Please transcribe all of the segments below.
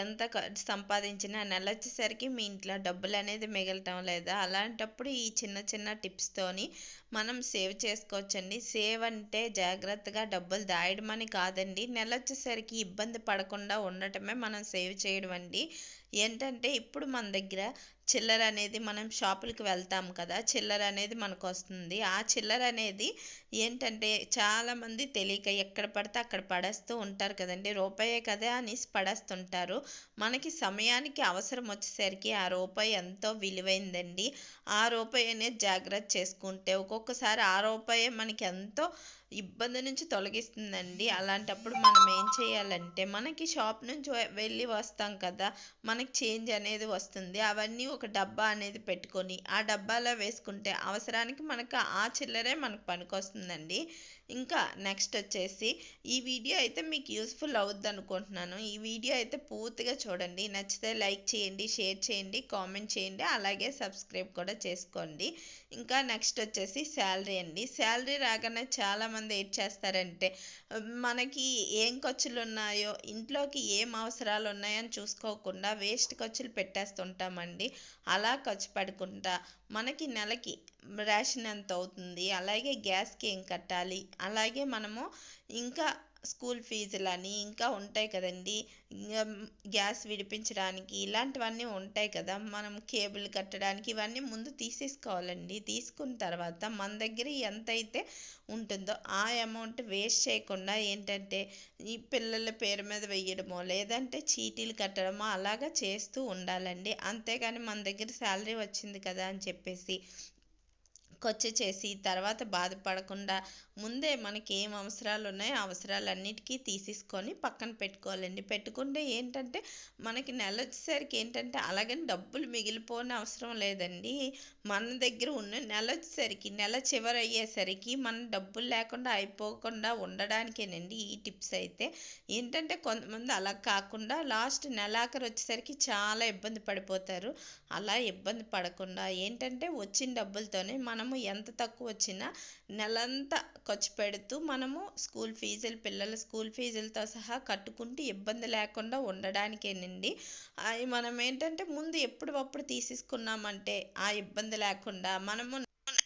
ఎంత సంపాదించినా నెల వచ్చేసరికి మీ ఇంట్లో డబ్బులు అనేది మిగలటం లేదా? అలాంటప్పుడు ఈ చిన్న చిన్న టిప్స్తోని మనం సేవ్ చేసుకోవచ్చండి. సేవ్ అంటే జాగ్రత్తగా డబ్బులు దాయడం అని కాదండి. నెల వచ్చేసరికి ఇబ్బంది పడకుండా ఉండటమే మనం సేవ్ చేయడం అండి. ఏంటంటే ఇప్పుడు మన దగ్గర చిల్లర అనేది మనం షాపులకు వెళ్తాం కదా చిల్లర అనేది మనకు వస్తుంది ఆ చిల్లర అనేది ఏంటంటే చాలామంది తెలియక ఎక్కడ పడితే అక్కడ పడేస్తూ ఉంటారు కదండి. రూపాయే కదా అని పడేస్తుంటారు. మనకి సమయానికి అవసరం వచ్చేసరికి ఆ రూపాయి ఎంతో విలువైందండి. ఆ రూపాయి అనేది జాగ్రత్త చేసుకుంటే ఒక్కొక్కసారి ఆ రూపాయి మనకి ఎంతో ఇబ్బంది నుంచి తొలగిస్తుందండి. అలాంటప్పుడు మనం ఏం చేయాలంటే మనకి షాప్ నుంచి వెళ్ళి వస్తాం కదా మనకి చేంజ్ అనేది వస్తుంది. అవన్నీ ఒక డబ్బా అనేది పెట్టుకొని ఆ డబ్బాలో వేసుకుంటే అవసరానికి మనకు ఆ చిల్లరే మనకు పనికొస్తుందండి. ఇంకా నెక్స్ట్ వచ్చేసి ఈ వీడియో అయితే మీకు యూస్ఫుల్ అవుద్ది అనుకుంటున్నాను. ఈ వీడియో అయితే పూర్తిగా చూడండి. నచ్చితే లైక్ చేయండి షేర్ చేయండి కామెంట్ చేయండి. అలాగే సబ్స్క్రైబ్ కూడా చేసుకోండి. ఇంకా నెక్స్ట్ వచ్చేసి శాలరీ అండి. శాలరీ రాగానే చాలామంది ఏం చేస్తారంటే మనకి ఏం ఖర్చులు ఉన్నాయో ఇంట్లోకి ఏం అవసరాలు ఉన్నాయని చూసుకోకుండా వేస్ట్ ఖర్చులు పెట్టేస్తుంటామండి. అలా ఖర్చు పడకుండా మనకి నెలకి రేషన్ ఎంత అవుతుంది అలాగే గ్యాస్కి ఏం కట్టాలి అలాగే మనము ఇంకా స్కూల్ ఫీజులని ఇంకా ఉంటాయి కదండి. ఇంకా గ్యాస్ విడిపించడానికి ఇలాంటివన్నీ ఉంటాయి కదా. మనం కేబుల్ కట్టడానికి ఇవన్నీ ముందు తీసేసుకోవాలండి. తీసుకున్న తర్వాత మన దగ్గర ఎంత అయితే ఉంటుందో ఆ అమౌంట్ వేస్ట్ చేయకుండా ఏంటంటే ఈ పిల్లల పేరు మీద వేయడమో లేదంటే చీటీలు కట్టడమో అలాగా చేస్తూ ఉండాలండి. అంతేగాని మన దగ్గర శాలరీ వచ్చింది కదా అని చెప్పేసి ఖర్చు చేసి తర్వాత బాధపడకుండా ముందే మనకి ఏం అవసరాలు ఉన్నాయో అవసరాలన్నిటికీ తీసేసుకొని పక్కన పెట్టుకోవాలండి. పెట్టుకుంటే ఏంటంటే మనకి నెల వచ్చేసరికి ఏంటంటే అలాగని డబ్బులు మిగిలిపోని అవసరం లేదండి. మన దగ్గర ఉన్న నెల వచ్చేసరికి నెల చివరి అయ్యేసరికి మన డబ్బులు లేకుండా అయిపోకుండా ఉండడానికేనండి ఈ టిప్స్ అయితే. ఏంటంటే కొంతమంది అలా కాకుండా లాస్ట్ నెలాఖరు వచ్చేసరికి చాలా ఇబ్బంది పడిపోతారు. అలా ఇబ్బంది పడకుండా ఏంటంటే వచ్చిన డబ్బులతోనే మనము ఎంత తక్కువ వచ్చినా నెలంతా ఖర్చు పెడుతూ మనము స్కూల్ ఫీజులు పిల్లల స్కూల్ ఫీజులతో సహా కట్టుకుంటూ ఇబ్బంది లేకుండా ఉండడానికేనండి అవి మనం ఏంటంటే ముందు ఎప్పుడప్పుడు తీసేసుకున్నామంటే ఆ ఇబ్బంది లేకుండా మనము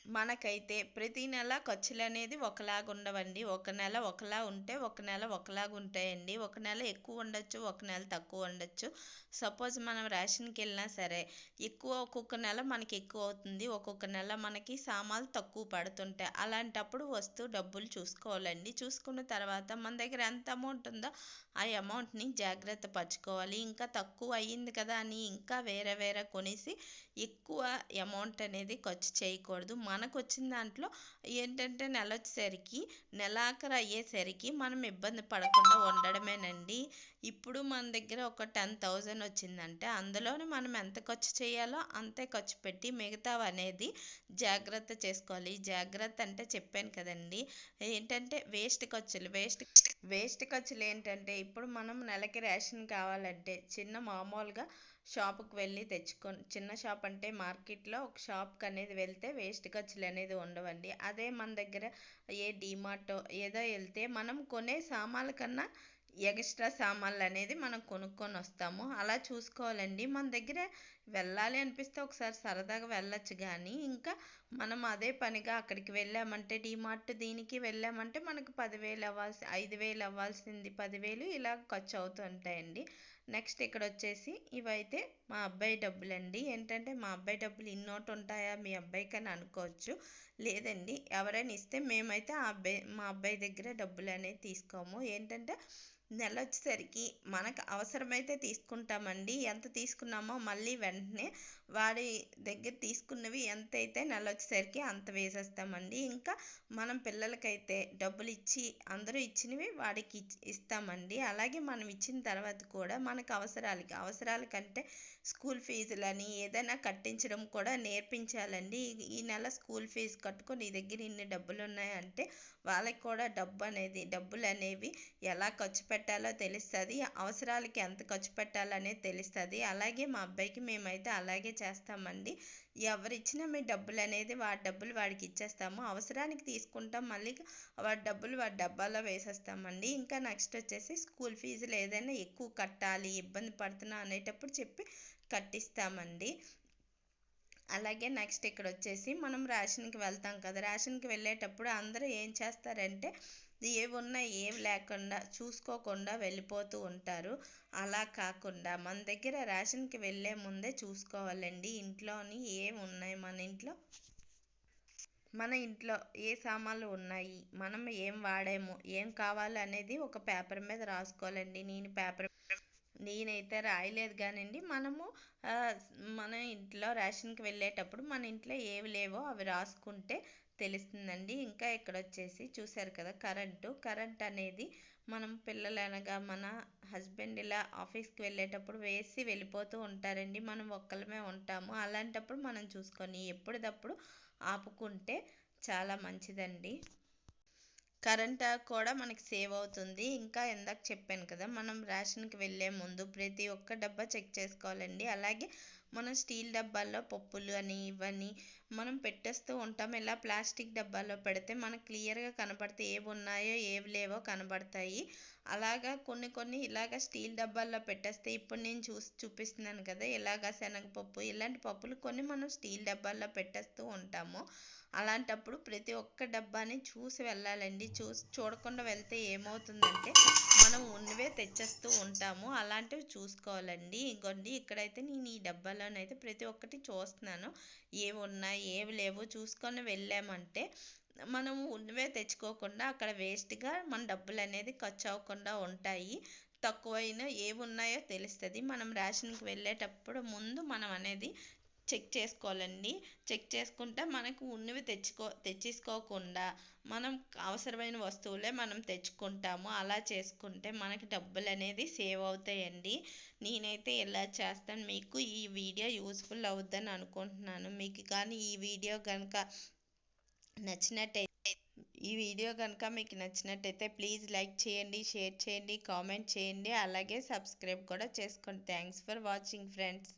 మనకైతే ప్రతి నెల ఖర్చులు అనేది ఒకలాగా ఉండవండి ఒక నెల ఒకలా ఉంటే ఒక నెల ఒకలాగా ఉంటాయండి ఒక నెల ఎక్కువ ఉండొచ్చు ఒక నెల తక్కువ ఉండొచ్చు. సపోజ్ మనం రేషన్కి వెళ్ళినా సరే ఎక్కువ ఒక్కొక్క నెల మనకి ఎక్కువ అవుతుంది. ఒక్కొక్క నెల మనకి సామాన్లు తక్కువ పడుతుంటాయి అలాంటప్పుడు వస్తూ డబ్బులు చూసుకోవాలండి. చూసుకున్న తర్వాత మన దగ్గర ఎంత అమౌంట్ ఉందో ఆ అమౌంట్ని జాగ్రత్త పరచుకోవాలి. ఇంకా తక్కువ అయ్యింది కదా అని ఇంకా వేరే వేరే కొనేసి ఎక్కువ అమౌంట్ అనేది ఖర్చు చేయకూడదు. మన మనకు వచ్చిన దాంట్లో ఏంటంటే నెల వచ్చేసరికి నెలాఖరు అయ్యేసరికి మనం ఇబ్బంది పడకుండా ఉండడమేనండి. ఇప్పుడు మన దగ్గర ఒక టెన్ థౌజండ్ వచ్చిందంటే అందులోనే మనం ఎంత ఖర్చు చేయాలో అంతే ఖర్చు పెట్టి మిగతావి అనేది జాగ్రత్త చేసుకోవాలి. జాగ్రత్త అంటే చెప్పాను కదండి. ఏంటంటే వేస్ట్ ఖర్చులు వేస్ట్ వేస్ట్ ఖర్చులు ఏంటంటే ఇప్పుడు మనం నెలకి రేషన్ కావాలంటే చిన్న మామూలుగా షాపుకి వెళ్ళి తెచ్చుకొని చిన్న షాప్ అంటే మార్కెట్లో ఒక షాప్కి అనేది వెళ్తే వేస్ట్ ఖర్చులు అనేది ఉండవండి. అదే మన దగ్గర ఏ డీమార్ట్ ఏదో వెళ్తే మనం కొనే సామాన్ల కన్నా ఎక్స్ట్రా సామాన్లు అనేది మనం కొనుక్కొని వస్తాము. అలా చూసుకోవాలండి. మన దగ్గర వెళ్ళాలి అనిపిస్తే ఒకసారి సరదాగా వెళ్ళొచ్చు కానీ ఇంకా మనం అదే పనిగా అక్కడికి వెళ్ళామంటే డీమార్ట్ దీనికి వెళ్ళామంటే మనకు పదివేలు అవ్వాల్సి ఐదు వేలు అవ్వాల్సింది. పదివేలు ఇలా ఖర్చు అవుతూ ఉంటాయండి నెక్స్ట్ ఇక్కడ వచ్చేసి ఇవైతే మా అబ్బాయి డబ్బులండి. ఏంటంటే మా అబ్బాయి డబ్బులు ఇన్నోటి ఉంటాయా మీ అబ్బాయికి అని అనుకోవచ్చు. లేదండి ఎవరైనా ఇస్తే మేమైతే ఆ అబ్బాయి మా అబ్బాయి దగ్గర డబ్బులు అనేది తీసుకోము. ఏంటంటే నెల వచ్చేసరికి మనకు అవసరమైతే తీసుకుంటామండి. ఎంత తీసుకున్నామో మళ్ళీ వెంటనే వాడి దగ్గర తీసుకున్నవి ఎంత అయితే నెల వచ్చేసరికి అంత వేసేస్తామండి. ఇంకా మనం పిల్లలకైతే డబ్బులు ఇచ్చి అందరూ ఇచ్చినవి వాడికి ఇస్తామండి. అలాగే మనం ఇచ్చిన తర్వాత కూడా మనకు అవసరాలకి అవసరాల కంటే స్కూల్ ఫీజులని ఏదైనా కట్టించడం కూడా నేర్పించాలండి. ఈ- ఈ నెల స్కూల్ ఫీజు కట్టుకొని నీ దగ్గర ఇన్ని డబ్బులు ఉన్నాయంటే వాళ్ళకి కూడా డబ్బు అనేది డబ్బులు అనేవి ఎలా ఖర్చు పెట్టాలో తెలుస్తుంది అవసరాలకి ఎంత ఖర్చు పెట్టాలనేది తెలుస్తుంది. అలాగే మా అబ్బాయికి మేమైతే అలాగే చేస్తామండి. ఎవరిచ్చినా మీ డబ్బులు అనేది వాడి డబ్బులు వాడికి ఇచ్చేస్తాము. అవసరానికి తీసుకుంటాం మళ్ళీ వాడి డబ్బులు వాడి డబ్బాలో వేసేస్తామండి. ఇంకా నెక్స్ట్ వచ్చేసి స్కూల్ ఫీజులు ఏదైనా ఎక్కువ కట్టాలి ఇబ్బంది పడుతున్నా అనేటప్పుడు చెప్పి కట్టిస్తామండి. అలాగే నెక్స్ట్ ఇక్కడ వచ్చేసి మనం రేషన్కి వెళ్తాం కదా రేషన్కి వెళ్ళేటప్పుడు అందరూ ఏం చేస్తారంటే ఏవి ఉన్నా ఏవి లేకుండా చూసుకోకుండా వెళ్ళిపోతూ ఉంటారు. అలా కాకుండా మన దగ్గర రేషన్కి వెళ్ళే ముందే చూసుకోవాలండి. ఇంట్లోని ఏమి ఉన్నాయి మన ఇంట్లో? మన ఇంట్లో ఏ సామాన్లు ఉన్నాయి? మనం ఏం వాడాము? ఏం కావాలనేది ఒక పేపర్ మీద రాసుకోవాలండి. నేను పేపర్ నేనైతే రాయలేదు కానండి. మనము మన ఇంట్లో రేషన్కి వెళ్ళేటప్పుడు మన ఇంట్లో ఏవి లేవో అవి రాసుకుంటే తెలుస్తుందండి. ఇంకా ఇక్కడ వచ్చేసి చూసారు కదా కరెంటు. కరెంట్ అనేది మనం పిల్లలు అనగా మన హస్బెండ్ ఇలా ఆఫీస్కి వెళ్ళేటప్పుడు వేసి వెళ్ళిపోతూ ఉంటారండి. మనం ఒక్కలమే ఉంటాము. అలాంటప్పుడు మనం చూసుకొని ఎప్పటిదప్పుడు ఆపుకుంటే చాలా మంచిదండి. కరెంట్ కూడా మనకి సేవ్ అవుతుంది. ఇంకా ఇందాక చెప్పాను కదా మనం రేషన్కి వెళ్ళే ముందు ప్రతి ఒక్క డబ్బా చెక్ చేసుకోవాలండి. అలాగే మనం స్టీల్ డబ్బాల్లో పప్పులు అని ఇవన్నీ మనం పెట్టేస్తూ ఉంటాం. ఇలా ప్లాస్టిక్ డబ్బాల్లో పెడితే మనకు క్లియర్గా కనబడితే ఏవి ఉన్నాయో ఏవి లేవో కనబడతాయి అలాగా కొన్ని కొన్ని ఇలాగ స్టీల్ డబ్బాల్లో పెట్టేస్తే ఇప్పుడు నేను చూసి చూపిస్తున్నాను కదా ఇలాగ శనగపప్పు ఇలాంటి పప్పులు కొన్ని మనం స్టీల్ డబ్బాల్లో పెట్టేస్తూ ఉంటాము. అలాంటప్పుడు ప్రతి ఒక్క డబ్బాని చూసి వెళ్ళాలండి. చూసి చూడకుండా వెళ్తే ఏమవుతుందంటే మనం ఉన్నవే తెచ్చేస్తూ ఉంటాము. అలాంటివి చూసుకోవాలండి. ఇంకోండి ఇక్కడైతే నేను ఈ డబ్బాలోనైతే ప్రతి ఒక్కటి చూస్తున్నాను. ఏవి ఉన్నాయి ఏవి లేవు చూసుకొని వెళ్ళామంటే మనము ఉన్నవే తెచ్చుకోకుండా అక్కడ వేస్ట్గా మన డబ్బులు అనేది ఖర్చు అవ్వకుండా ఉంటాయి. తక్కువైనా ఏవి ఉన్నాయో తెలుస్తుంది. మనం రేషన్కి వెళ్ళేటప్పుడు ముందు మనం అనేది చెక్ చేసుకోవాలండి. చెక్ చేసుకుంటే మనకు ఉన్నవి తెచ్చుకో తెచ్చేసుకోకుండా మనం అవసరమైన వస్తువులే మనం తెచ్చుకుంటాము. అలా చేసుకుంటే మనకి డబ్బులు అనేది సేవ్ అవుతాయండి. నేనైతే ఇలా చేస్తాను. మీకు ఈ వీడియో యూస్ఫుల్ అవుద్దని అనుకుంటున్నాను. మీకు కానీ ఈ వీడియో కనుక నచ్చినట్టయితే ఈ వీడియో కనుక మీకు నచ్చినట్టయితే ప్లీజ్ లైక్ చేయండి షేర్ చేయండి కామెంట్ చేయండి. అలాగే సబ్స్క్రైబ్ కూడా చేసుకోండి. Thanks for watching friends.